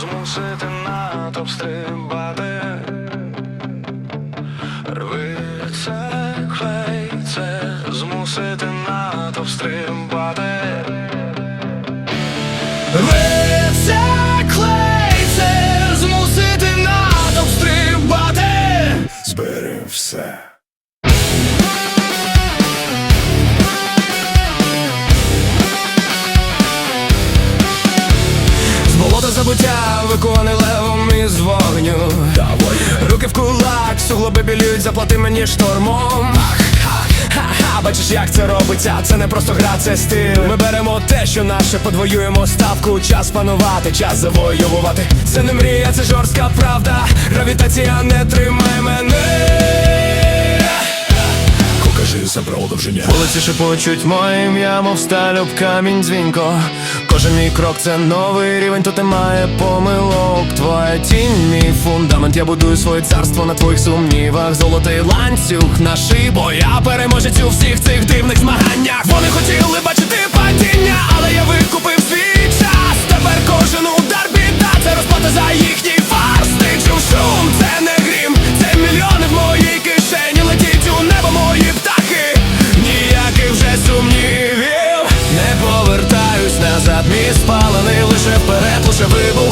змусити натовп стрибати. Виконаний левом із вогню. Руки в кулак, суглоби білюють, заплати мені штормом. Бачиш, як це робиться, це не просто гра, це стиль. Ми беремо те, що наше, подвоюємо ставку. Час панувати, час завоювати Це не мрія, це жорстка правда. Гравітація не тримає мене за продовження. Вулиці шепочуть моє ім'я, мов сталь об камінь дзвінко. Кожен мій крок це новий рівень, то ти має помилок. Твоя тінь, мій фундамент, я будую своє царство на твоїх сумнівах. Золотий ланцюг на шиї, бо я переможець у всіх цих дивних змаганнях. Вони хотіли бачити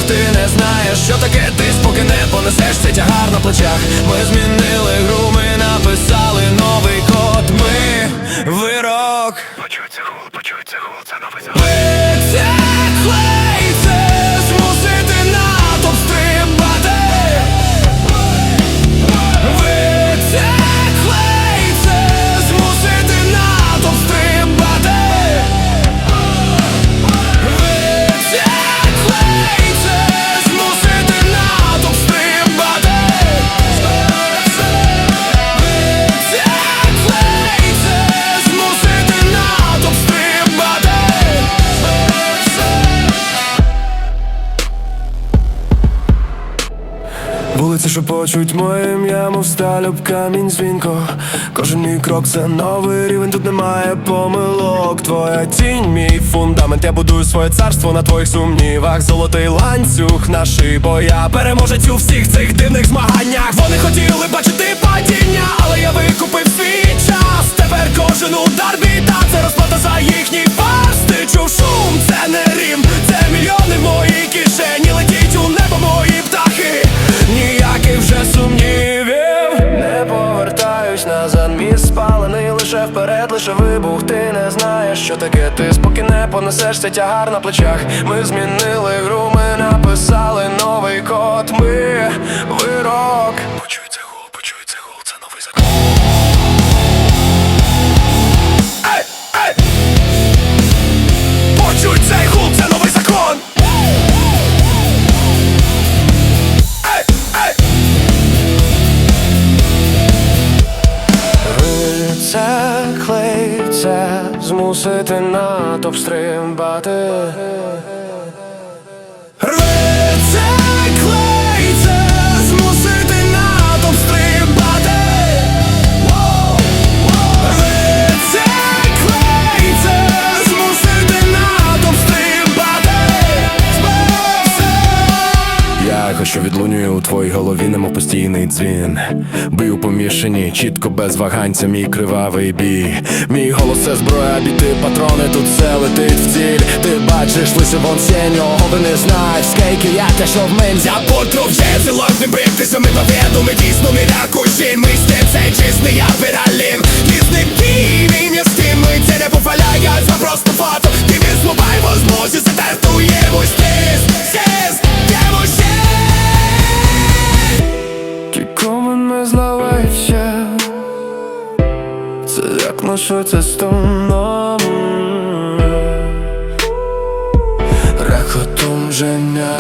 ти не знаєш, що таке ти поки не понесеш цей тягар на плечах. Ми змінили гру, ми написали новий код, ми вирок. Почуй це Вулиці шепочуть моє ім'я, мов сталь об камінь дзвінко. Кожен мій крок це новий рівень, тут немає помилок. Твоя тінь, мій фундамент, я будую своє царство на твоїх сумнівах. Золотий ланцюг на шиї, бо я переможець у всіх цих дивних змаганнях. Вони хотіли бачити падіння, але я викупив свій час. Тепер кожен удар спалений лише вперед, лише вибух. Ти не знаєш, що таке. Ти споки не понесеш тягар на плечах. Ми змінили гру, ми написали новий змусити натовп стрибати твоїй голові, немов постійний дзвін. Бив помішані, чітко без вагань, це мій кривавий бій. Мій голос це зброя, біти патрони, тут все летить в ціль. Ти бачиш лише вон сіньо, ви не знаєш, скільки я те, що в мене. Я потруб'є, зелот не битися, ми повідоми дійсно міряку жін Ми тим цей як з тумном. Рехотом ження